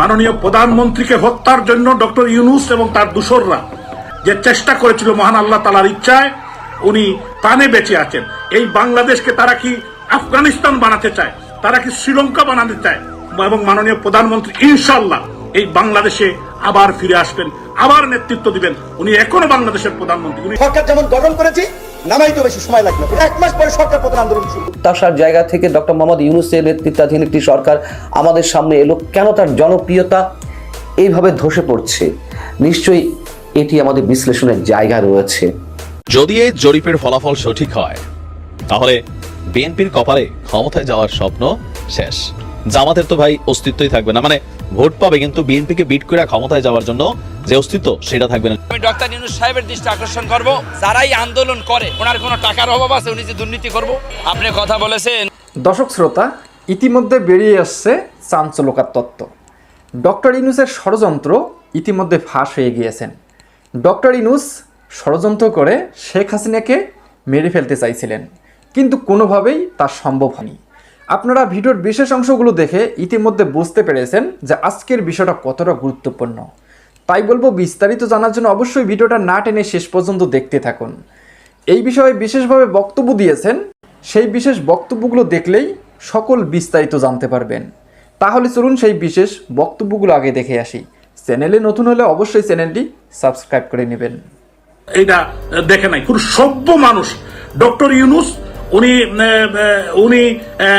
মাননীয় প্রধানমন্ত্রীকে হত্যার জন্য ডক্টর ইউনুস এবং তার দূষররা যে চেষ্টা করেছিল মহান আল্লাহ তালার ইচ্ছায়, উনি প্রাণে বেঁচে আছেন। এই বাংলাদেশকে তারা কি আফগানিস্তান বানাতে চায়? তারা কি শ্রীলঙ্কা বানাতে চায়? এবং মাননীয় প্রধানমন্ত্রী ইনশাল্লাহ এই বাংলাদেশে আবার ফিরে আসবেন, আবার নেতৃত্ব দিবেন। উনি এখনও বাংলাদেশের প্রধানমন্ত্রী। সরকার যেমন গঠন করেছি নামাইতে বেশি সময় লাগবে এক মাস পরে সরকার প্রধান আন্দোলন শুরু। প্রত্যাশার জায়গা থেকে ডক্টর মোহাম্মদ ইউনুসের নেতৃত্বাধীন একটি সরকার আমাদের সামনে এলো কেন তার জনপ্রিয়তা এইভাবে ধসে পড়ছে? নিশ্চয়ই এটি আমাদের বিশ্লেষণের জায়গা রয়েছে। যদি এই জরিপের ফলাফল সঠিক হয় তাহলে বিএনপির কপালে ক্ষমতায় যাওয়ার স্বপ্ন শেষ। জামাতের তো ভাই অস্তিত্বই থাকবে না। মানে ভোট পাবে কিন্তু বিএনপিকে বিট করে ক্ষমতায় যাওয়ার জন্য যে অস্তিত্ব সেটা থাকবে না। আমি ডক্টর ইউনুস সাহেবের দৃষ্টি আকর্ষণ করব। যারাই আন্দোলন করে ওনার কোনো টাকার অভাব আছে উনি যে দুর্নীতি করব। আপনি কথা বলেছেন। দর্শক শ্রোতা ইতিমধ্যে বেরিয়ে আসছে চাঞ্চলকার তত্ত্ব। ডক্টর ইনুসের ষড়যন্ত্র ইতিমধ্যে ফাঁস হয়ে গিয়েছেন। ডক্টর ইনুস ষড়যন্ত্র করে শেখ হাসিনাকে মেরে ফেলতে চাইছিলেন কিন্তু কোনোভাবেই তা সম্ভব হয়নি। আপনারা ভিডিওর বিশেষ অংশগুলো দেখে ইতিমধ্যে বুঝতে পেরেছেন যে আজকের বিষয়টা কতটা গুরুত্বপূর্ণ। তাই বলব, বিস্তারিত জানার জন্য অবশ্যই ভিডিওটা না টেনে শেষ পর্যন্ত দেখতে থাকুন। এই বিষয়ে বিশেষভাবে বক্তব্য দিয়েছেন, সেই বিশেষ বক্তব্যগুলো দেখলেই সকল বিস্তারিত জানতে পারবেন। তাহলে চলুন সেই বিশেষ বক্তব্যগুলো আগে দেখে আসি। চ্যানেলে নতুন হলে অবশ্যই চ্যানেলটি সাবস্ক্রাইব করে নেবেন। এটা দেখে নাই, খুব সভ্য মানুষ, ডক্টর ইউনুস উনি উনি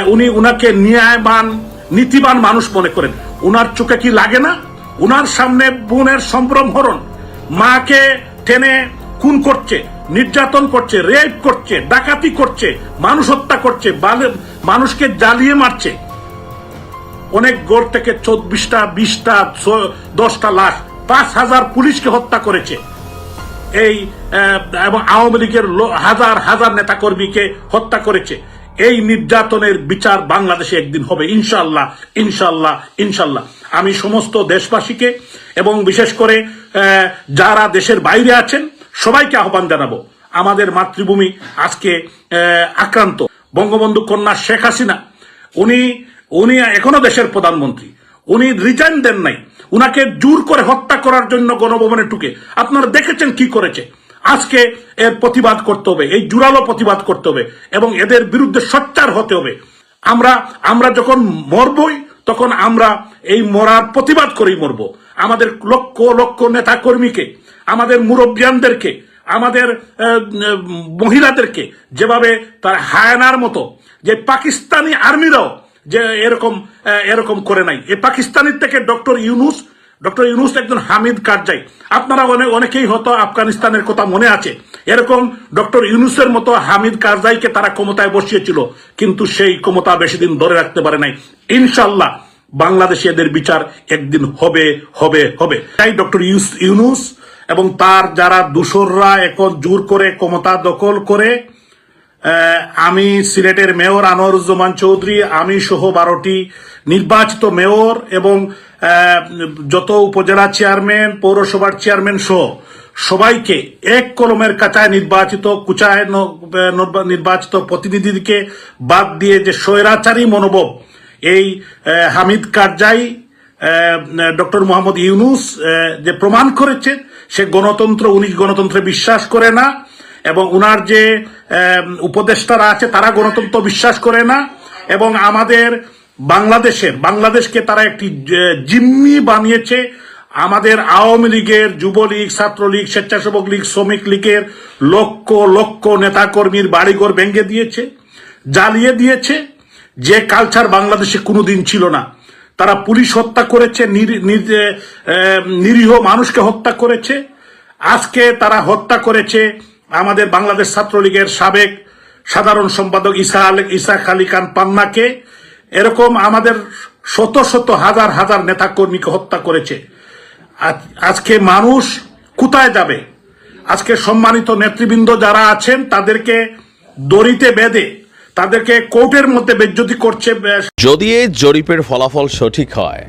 উনি উনাকে ন্যায়বান, নীতিবান মানুষ মনে করেন। উনার চোখে কি লাগে না? উনার সামনে বোনের সম্ভ্রম হরণ। মাকে টেনে খুন করছে, নির্যাতন করছে, রেপ করছে, ডাকাতি করছে, মানুষ হত্যা করছে মানুষকে জ্বালিয়ে মারছে। অনেক গোড় থেকে চব্বিশটা, বিশটা দশটা লাখ পাঁচ হাজার পুলিশকে হত্যা করেছে। এই এবং আওয়ামী লীগের হাজার হাজার নেতাকর্মীকে হত্যা করেছে। এই নির্যাতনের বিচার বাংলাদেশে একদিন হবে। ইনশাল্লাহ ইনশাল্লাহ ইনশাল্লাহ আমি সমস্ত দেশবাসীকে এবং বিশেষ করে যারা দেশের বাইরে আছেন, সবাইকে আহ্বান জানাব। আমাদের মাতৃভূমি আজকে আক্রান্ত। বঙ্গবন্ধু কন্যা শেখ হাসিনা, উনি উনি এখনও দেশের প্রধানমন্ত্রী। উনি রিজাইন দেন নাই। উনাকে জোর করে হত্যা করার জন্য গণভবনে ঢুকে। আপনারা দেখেছেন কি করেছে। আজকে এর প্রতিবাদ করতে হবে, এই জোরালো প্রতিবাদ করতে হবে এবং এদের বিরুদ্ধে সোচ্চার হতে হবে। আমরা আমরা যখন মরবই, তখন আমরা এই মরার প্রতিবাদ করেই মরব। আমাদের লক্ষ লক্ষ নেতা কর্মীকে আমাদের মুরব্বিয়ানদেরকে, আমাদের মহিলাদেরকে, যেভাবে তার হায়ানার মতো, যে পাকিস্তানি আর্মিরাও যে এরকম এরকম করে নাই। এই পাকিস্তানের থেকে ডক্টর ইউনুস ডক্টর ইউনুস একজন হামিদ কারজাই। আপনারা অনেক অনেকেই হয়তো আফগানিস্তানের কথা মনে আছে। এরকম ডক্টর ইউনুসের মতো হামিদ কারজাইকে তারা ক্ষমতায় বসিয়েছিল, কিন্তু সেই ক্ষমতা বেশি দিন ধরে রাখতে পারে নাই। ইনশাল্লাহ বাংলাদেশে এদের বিচার একদিন হবে হবে হবে। তাই ডক্টর ইউনুস এবং তার যারা দূষররা এখন জোর করে ক্ষমতা দখল করে আমি সিলেটের মেয়র আনোয়ারুজ্জামান চৌধুরী, আমি সহ বারোটি নির্বাচিত মেয়র এবং যত উপজেলা চেয়ারম্যান, পৌরসভার চেয়ারম্যান সহ সবাইকে এক কলমের কাছায় নির্বাচিত, কুচায় নির্বাচিত প্রতিনিধিকে বাদ দিয়ে যে স্বৈরাচারী মনোভাব, এই হামিদ কারজাই ডক্টর মোহাম্মদ ইউনুস যে প্রমাণ করেছে, সে গণতন্ত্র, উনি গণতন্ত্রে বিশ্বাস করে না। এবং উনার যে উপদেষ্টারা আছে, তারা গণতন্ত্র বিশ্বাস করে না। এবং আমাদের বাংলাদেশের, বাংলাদেশকে তারা একটি জিম্মি বানিয়েছে। আমাদের আওয়ামী লীগের যুবলীগ, ছাত্রলীগ, স্বেচ্ছাসেবক লীগ, শ্রমিক লীগের লক্ষ লক্ষ নেতাকর্মীর বাড়িঘর ভেঙে দিয়েছে, জ্বালিয়ে দিয়েছে। যে কালচার বাংলাদেশে কোনোদিন ছিল না। তারা পুলিশ হত্যা করেছে, নির- নির- নিরীহ মানুষকে হত্যা করেছে। আজকে তারা হত্যা করেছে আমাদের বাংলাদেশ ছাত্রলীগের সাবেক সাধারণ সম্পাদক ইসা ইসা আলী খান পান্নাকে এরকম আমাদের শত শত হাজার হাজার নেতা কর্মীকে হত্যা করেছে। আজ- আজকে মানুষ কোথায় যাবে? আজকে সম্মানিত নেতৃবৃন্দ যারা আছেন, তাদেরকে দড়িতে বেঁধে, তাদেরকে কোর্টের মধ্যে বেজ্জতি করছে যদি এই জরিপের ফলাফল সঠিক হয়,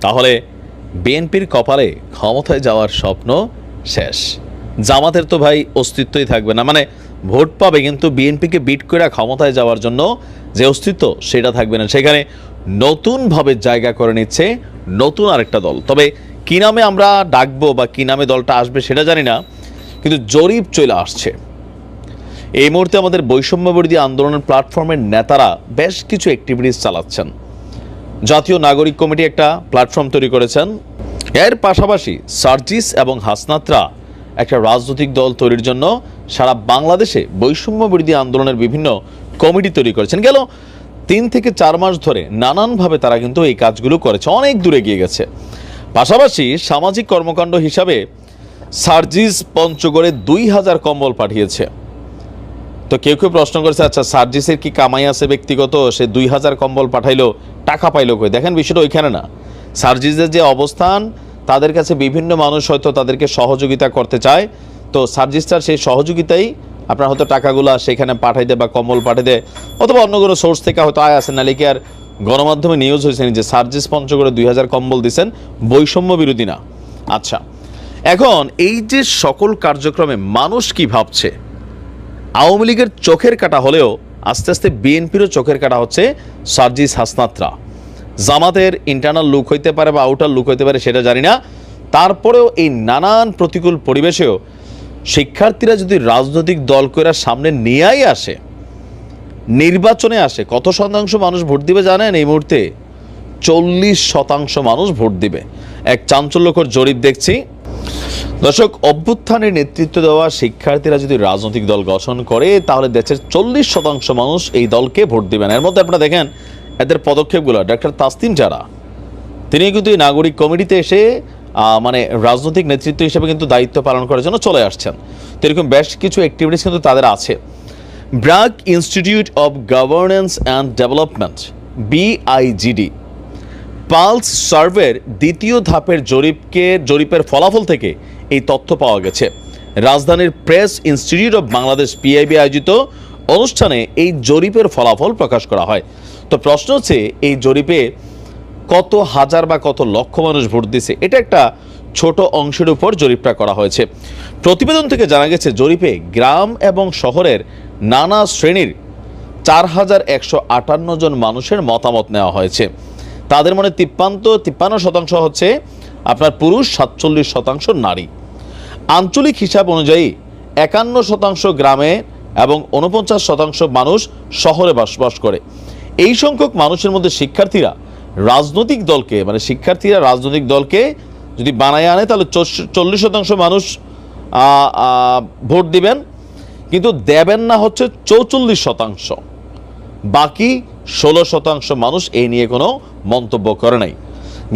তাহলে বিএনপির কপালে ক্ষমতায় যাওয়ার স্বপ্ন শেষ। জামাতের তো ভাই অস্তিত্বই থাকবে না। মানে ভোট পাবে, কিন্তু বিএনপিকে বিট করে ক্ষমতায় যাওয়ার জন্য যে অস্তিত্ব, সেটা থাকবে না। সেখানে নতুনভাবে জায়গা করে নিচ্ছে নতুন আরেকটা দল। তবে কি নামে আমরা ডাকবো বা কি নামে দলটা আসবে সেটা জানি না, কিন্তু জরিপ চলে আসছে। এই মুহূর্তে আমাদের বৈষম্য বিরোধী আন্দোলনের প্ল্যাটফর্মের নেতারা বেশ কিছু অ্যাক্টিভিটিস চালাচ্ছেন। জাতীয় নাগরিক কমিটি একটা প্ল্যাটফর্ম তৈরি করেছেন। এর পাশাপাশি সার্জিস এবং হাসনাত্রা একটা রাজনৈতিক দল তৈরির জন্য সারা বাংলাদেশে বৈষম্য বিরোধী আন্দোলনের বিভিন্ন কমিটি তৈরি করেছেন। গেল তিন থেকে চার মাস ধরে নানানভাবে তারা কিন্তু এই কাজগুলো করেছে। অনেক দূরে গিয়ে গেছে। পাশাপাশি সামাজিক কর্মকাণ্ড হিসাবে সার্জিস পঞ্চগড়ে দুই হাজার কম্বল পাঠিয়েছে। তো কেউ কেউ প্রশ্ন করেছে আচ্ছা সার্জিসের কি কামাই আছে ব্যক্তিগত? সে দুই হাজার কম্বল পাঠাইলো, টাকা পাইলো কই? দেখেন বিষয়টা ওইখানে না। সার্জিসের যে অবস্থান তাদের কাছে বিভিন্ন মানুষ হয়তো তাদেরকে সহযোগিতা করতে চায়। তো সার্জিসটার সেই সহযোগিতাই আপনার হয়তো টাকাগুলো সেখানে পাঠাই দেয় বা কম্বল পাঠাই দেয় অথবা অন্য কোনো সোর্স থেকে হয়তো আয় আসে নালে কি আর গণমাধ্যমে নিউজ হয়েছে যে সার্জিস পঞ্চগড়ে দুই হাজার কম্বল দিচ্ছেন বৈষম্য বিরোধী না। আচ্ছা এখন এই যে সকল কার্যক্রমে মানুষ কি ভাবছে? আওয়ামী লীগের চোখের কাটা হলেও আস্তে আস্তে বিএনপিরও চোখের কাটা হচ্ছে সার্জিস হাসনাত্রা। জামাতের ইন্টারনাল লুক হইতে পারে বা আউটার লুক হইতে পারে, সেটা জানি না। তারপরেও এই নানান প্রতিকূল পরিবেশেও শিক্ষার্থীরা যদি রাজনৈতিক দল করে সামনে নিয়েই আসে, নির্বাচনে আসে, কত শতাংশ মানুষ ভোট দিবে জানেন? এই মুহূর্তে চল্লিশ শতাংশ মানুষ ভোট দিবে। এক চাঞ্চল্যকর জরিপ দেখছি। দর্শক, অভ্যুত্থানের নেতৃত্ব দেওয়া শিক্ষার্থীরা যদি রাজনৈতিক দল গঠন করে, তাহলে দেশের চল্লিশ শতাংশ মানুষ এই দলকে ভোট দিবেন। এর মধ্যে আপনারা দেখেন এদের পদক্ষেপগুলো, ডাক্তার তাসতিন যারা তিনি কিন্তু এই নাগরিক কমিটিতে এসে মানে রাজনৈতিক নেতৃত্ব হিসেবে কিন্তু দায়িত্ব পালন করার জন্য চলে আসছেন। তো এরকম বেশ কিছু অ্যাক্টিভিটিস কিন্তু তাদের আছে। BRAC institute of governance and development BIGD pulse সার্ভের দ্বিতীয় ধাপের জরিপকে, জরিপের ফলাফল থেকে এই তথ্য পাওয়া গেছে। রাজধানীর press institute of Bangladesh PIB আয়োজিত অনুষ্ঠানে এই জরিপের ফলাফল প্রকাশ করা হয়। তো প্রশ্ন হচ্ছে, এই জরিপে কত হাজার বা কত লক্ষ মানুষ ভোট দিছে এটা একটা ছোট অংশের উপর জরিপটা করা হয়েছে। প্রতিবেদন থেকে জানা গেছে, জরিপে গ্রাম এবং শহরের নানা শ্রেণির চার হাজার একশো আটান্ন জন মানুষের মতামত নেওয়া হয়েছে। তাদের মনে তিপ্পান্ত, তিপ্পান্ন শতাংশ হচ্ছে আপনার পুরুষ, সাতচল্লিশ শতাংশ নারী। আঞ্চলিক হিসাব অনুযায়ী একান্ন শতাংশ গ্রামে এবং উনপঞ্চাশ শতাংশ মানুষ শহরে বসবাস করে। এই সংখ্যক মানুষের মধ্যে শিক্ষার্থীরা রাজনৈতিক দলকে মানে শিক্ষার্থীরা রাজনৈতিক দলকে যদি বানায় আনে, তাহলে চল্লিশ শতাংশ মানুষ ভোট দিবেন। কিন্তু দেবেন না হচ্ছে চৌচল্লিশ শতাংশ। বাকি ষোলো শতাংশ মানুষ এই নিয়ে কোনো মন্তব্য করে নাই।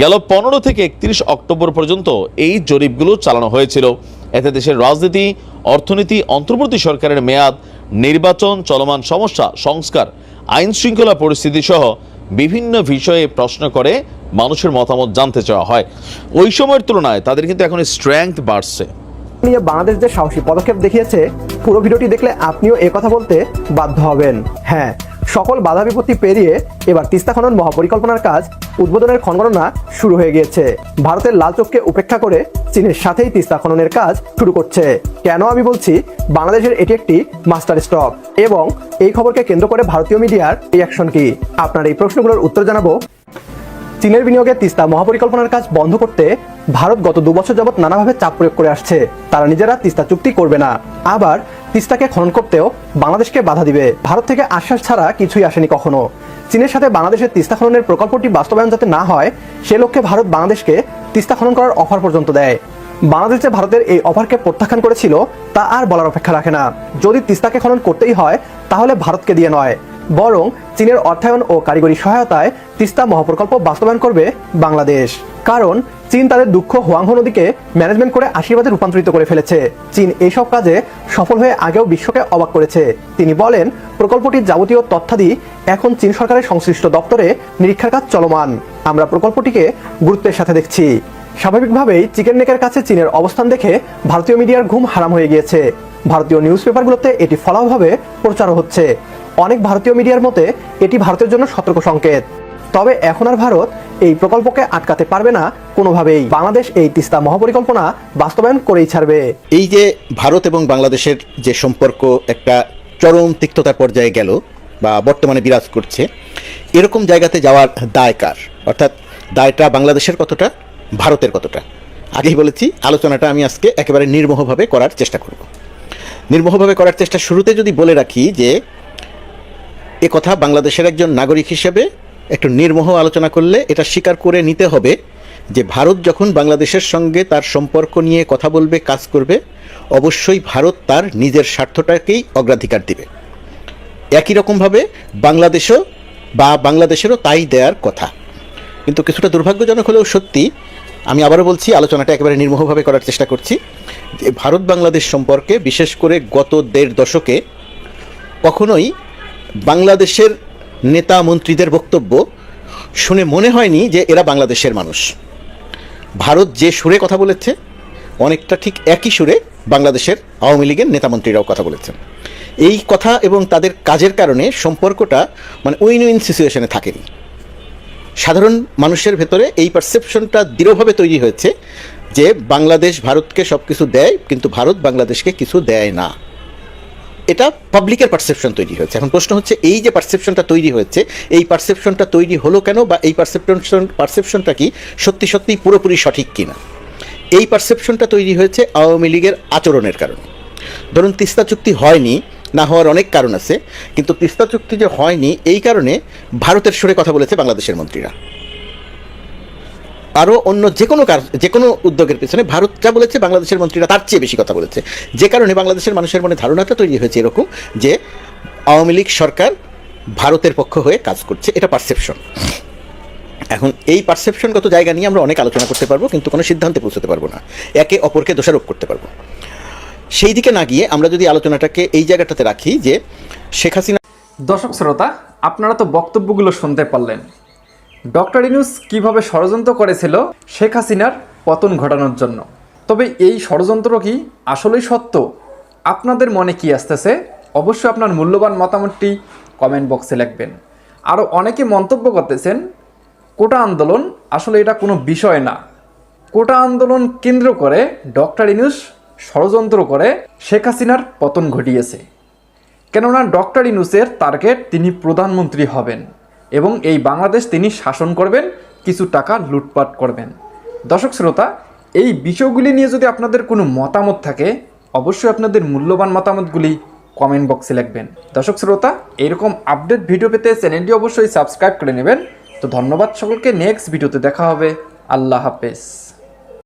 গেল পনেরো থেকে একত্রিশ অক্টোবর পর্যন্ত এই জরিপগুলো চালানো হয়েছিল। এতে দেশের রাজনীতি, অর্থনীতি, অন্তর্বর্তী সরকারের মেয়াদ, নির্বাচন, চলমান সমস্যা, সংস্কার আইন শৃঙ্খলা পরিস্থিতি সহ বিভিন্ন বিষয়ে প্রশ্ন করে মানুষের মতামত জানতে চাওয়া হয়। ওই সময়ের তুলনায় তাদের কিন্তু এখন স্ট্রেংথ বাড়ছে। নিয়ে বাংলাদেশ যে সাহসী পদক্ষেপ দেখিয়েছে, পুরো ভিডিওটি দেখলে আপনিও কথা বলতে বাধ্য হবেন। হ্যাঁ সকল বাধা বিপত্তি পেরিয়ে এবার তিস্তা খনন মহাপরিকল্পনার কাজ উদ্বোধনের ক্ষণগণনা শুরু হয়ে গিয়েছে। ভারতের লাল চোখকে উপেক্ষা করে চীনের সাথেই তিস্তা খননের কাজ শুরু করছে। কেন আমি বলছি, বাংলাদেশের এটি একটি মাস্টার স্টক এবং এই খবরকে কেন্দ্র করে ভারতীয় মিডিয়ার রিয়াকশন কি? আপনার এই প্রশ্নগুলোর উত্তর জানাব চীনের বিনিয়োগে তিস্তা মহাপরিকল্পনার কাজ বন্ধ করতে ভারত গত দু বছর যাবৎ নানাভাবে চাপ প্রয়োগ করে আসছে। তারা নিজেরা তিস্তা চুক্তি করবে না। আবার তিস্তাকে খনন করতেও বাংলাদেশকে বাধা দিবে। ভারত থেকে আশ্বাস ছাড়া কিছুই আসেনি কখনো। চীনের সাথে বাংলাদেশের তিস্তা খননের প্রকল্পটি বাস্তবায়ন যাতে না হয়, সে লক্ষ্যে ভারত বাংলাদেশকে তিস্তা খনন করার অফার পর্যন্ত দেয়। বাংলাদেশ ভারতের এই অফারকে প্রত্যাখ্যান করেছিল, তা আর বলার অপেক্ষা রাখে না। যদি তিস্তাকে খনন করতেই হয়, তাহলে ভারতকে দিয়ে নয়। বরং চীনের অর্থায়ন ও কারিগরি সহায়তায় তিস্তা মহাপ্রকল্প বাস্তবায়ন করবে বাংলাদেশ। কারণ চীন তাদের দুঃখ হোয়াংহো নদীকে ম্যানেজমেন্ট করে আশীর্বাদে রূপান্তরিত করে ফেলেছে। চীন এইসব কাজে সফল হয়ে আগেও বিশ্বকে অবাক করেছে। তিনি বলেন প্রকল্পটির যাবতীয় তথ্যাদি এখন চীন সরকারের সংশ্লিষ্ট দপ্তরে নিরীক্ষার কাজ চলমান। আমরা প্রকল্পটিকে গুরুত্বের সাথে দেখছি। স্বাভাবিকভাবেই চিকেন নেকের কাছে চীনের অবস্থান দেখে ভারতীয় মিডিয়ার ঘুম হারাম হয়ে গিয়েছে। ভারতীয় নিউজ পেপারগুলোতে এটি ফলাভাবে প্রচারও হচ্ছে। অনেক ভারতীয় মিডিয়ার মতে, এটি ভারতের জন্য সতর্ক সংকেত। তবে এখন আর ভারত এই প্রকল্পকে আটকাতে পারবে না কোনোভাবেই। বাংলাদেশ এই তিস্তা মহাপরিকল্পনা বাস্তবায়ন করেই ছাড়বে। এই যে ভারত এবং বাংলাদেশের যে সম্পর্ক একটা চরম তিক্ততার পর্যায়ে গেল বা বর্তমানে বিরাজ করছে, এরকম জায়গাতে যাওয়ার দায় কার? অর্থাৎ দায়টা বাংলাদেশের কতটা, ভারতের কতটা? আগেই বলেছি, আলোচনাটা আমি আজকে একেবারে নির্মোহভাবে করার চেষ্টা করব। নির্মোহভাবে করার চেষ্টা শুরুতে যদি বলে রাখি যে এ কথা বাংলাদেশের একজন নাগরিক হিসেবে একটু নির্মোহ আলোচনা করলে এটা স্বীকার করে নিতে হবে যে ভারত যখন বাংলাদেশের সঙ্গে তার সম্পর্ক নিয়ে কথা বলবে, কাজ করবে, অবশ্যই ভারত তার নিজের স্বার্থটাকেই অগ্রাধিকার দিবে। একই রকমভাবে বাংলাদেশও বা বাংলাদেশেরও তাই দেওয়ার কথা। কিন্তু কিছুটা দুর্ভাগ্যজনক হলেও সত্যি আমি আবারও বলছি, আলোচনাটা একেবারে নির্মোহভাবে করার চেষ্টা করছি যে ভারত বাংলাদেশ সম্পর্কে বিশেষ করে গত দেড় দশকে কখনোই বাংলাদেশের নেতা মন্ত্রীদের বক্তব্য শুনে মনে হয়নি যে এরা বাংলাদেশের মানুষ। ভারত যে সুরে কথা বলেছে, অনেকটা ঠিক একই সুরে বাংলাদেশের আওয়ামী লীগের নেতামন্ত্রীরাও কথা বলেছেন। এই কথা এবং তাদের কাজের কারণে সম্পর্কটা মানে উইন উইন সিচুয়েশনে থাকেনি। সাধারণ মানুষের ভেতরে এই পারসেপশনটা দৃঢ়ভাবে তৈরি হয়েছে যে বাংলাদেশ ভারতকে সব কিছু দেয়, কিন্তু ভারত বাংলাদেশকে কিছু দেয় না। এটা পাবলিকের পারসেপশন তৈরি হয়েছে। এখন প্রশ্ন হচ্ছে, এই যে পারসেপশনটা তৈরি হয়েছে, এই পারসেপশনটা তৈরি হলো কেন বা এই পারসেপশন পারসেপশনটা কি সত্যি সত্যি পুরোপুরি সঠিক কিনা? এই পারসেপশনটা তৈরি হয়েছে আওয়ামী লীগের আচরণের কারণে। ধরুন, তিস্তা চুক্তি হয়নি, না হওয়ার অনেক কারণ আছে, কিন্তু তিস্তা চুক্তি যে হয়নি, এই কারণে ভারতের সুরে কথা বলেছে বাংলাদেশের মন্ত্রীরা। আরও অন্য যে কোনো কার যে কোনো উদ্যোগের পেছনে ভারত যা বলেছে, বাংলাদেশের মন্ত্রীরা তার চেয়ে বেশি কথা বলেছে। যে কারণে বাংলাদেশের মানুষের মনে ধারণাটা তৈরি হয়েছে এরকম যে আওয়ামী লীগ সরকার ভারতের পক্ষ হয়ে কাজ করছে, এটা পারসেপশন এখন এই পারসেপশনগত জায়গা নিয়ে আমরা অনেক আলোচনা করতে পারব, কিন্তু কোনো সিদ্ধান্তে পৌঁছতে পারব না। একে অপরকে দোষারোপ করতে পারব। সেই দিকে না গিয়ে আমরা যদি আলোচনাটাকে এই জায়গাটাতে রাখি যে শেখ হাসিনা দর্শক শ্রোতা, আপনারা তো বক্তব্যগুলো শুনতে পারলেন। ডক্টর ইনুস কীভাবে ষড়যন্ত্র করেছিল শেখ হাসিনার পতন ঘটানোর জন্য? তবে এই ষড়যন্ত্র কি আসলেই সত্য? আপনাদের মনে কি আসতেছে? অবশ্যই আপনার মূল্যবান মতামতটি কমেন্ট বক্সে লিখবেন। আরও অনেকে মন্তব্য করতেছেন, কোটা আন্দোলন আসলে এটা কোনো বিষয় না। কোটা আন্দোলন কেন্দ্র করে ডক্টর ইনুস ষড়যন্ত্র করে শেখ হাসিনার পতন ঘটিয়েছে। কেননা ডক্টর ইনুসের টার্গেট তিনি প্রধানমন্ত্রী হবেন। এবং এই বাংলাদেশ তিনি শাসন করবেন, কিছু টাকা লুটপাট করবেন। দর্শক শ্রোতা, এই বিষয়গুলি নিয়ে যদি আপনাদের কোনো মতামত থাকে, অবশ্যই আপনাদের মূল্যবান মতামতগুলি কমেন্ট বক্সে লিখবেন। দর্শক শ্রোতা, এরকম আপডেট ভিডিও পেতে চ্যানেলটি অবশ্যই সাবস্ক্রাইব করে নেবেন। তো ধন্যবাদ সকলকে নেক্সট ভিডিওতে দেখা হবে। আল্লাহ হাফেজ।